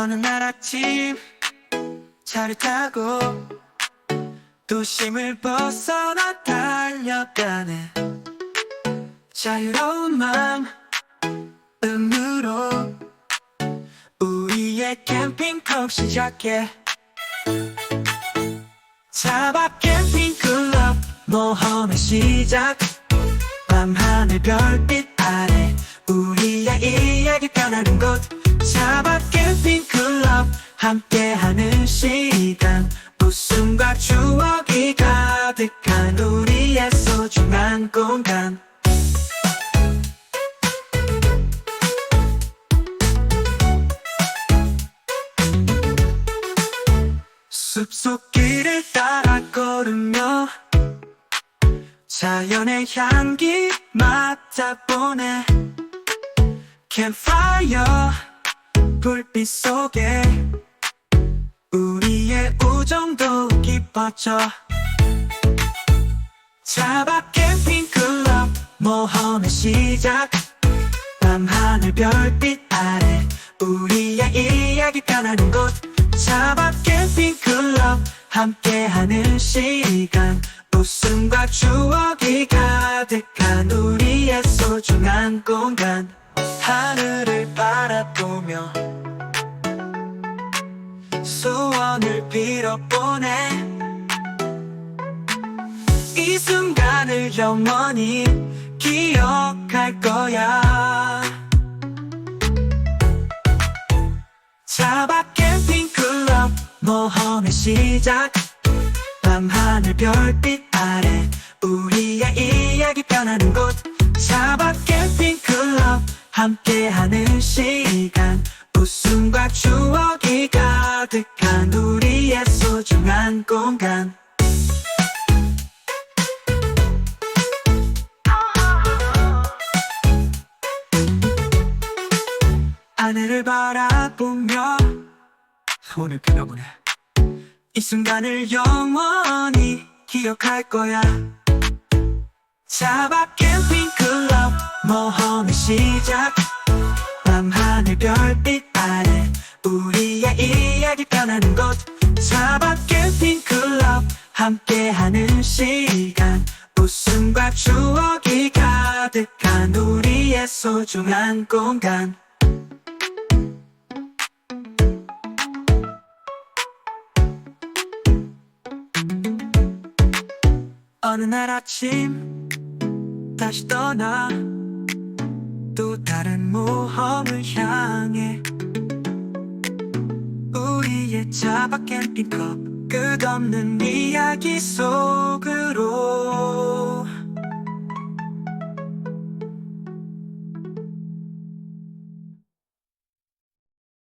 어느 날 아침 차를 타고 도심을 벗어나 달려가네. 자유로운 마음으로 우리의 캠핑콕 시작해. 차박 캠핑 클럽 모험의 시작. 밤하늘 별빛 아래 우리의 이야기 변하는 곳. 차박 함께하는 시간 웃음과 추억이 가득한 우리의 소중한 공간. 숲속 길을 따라 걸으며 자연의 향기 맡아보네. 캠파이어 불빛 속에 깊어져. 차박 캠핑 클럽 모험의 시작. 밤하늘 별빛 아래 우리의 이야기 변하는 곳. 차박 캠핑 클럽 함께하는 시간. 웃음과 추억이 가득한 우리의 소중한 공간. 하늘을 바라보며 소원을 빌어보네 이 순간을 영원히 기억할 거야. 차박 캠핑 클럽 모험의 시작. 밤하늘 별빛 아래 우리의 이야기 변하는 곳. 차박 캠핑 클럽 함께하는 시간. 웃음과 추억이 가득한 우리의 소중한 공간 하늘을 바라보며 손을 펴보네 이 순간을 영원히 기억할 거야. 차박 캠핑 클럽 모험의 시작. 밤하늘 별빛 아래 우리의 이야기 변하는 곳. 차박 캠핑 클럽 함께하는 시간. 웃음과 추억이 가득한 우리의 소중한 공간 어느 날 아침 다시 떠나 또 다른 모험을 향해 우리의 차박 캠핑컵 끝없는 이야기 속으로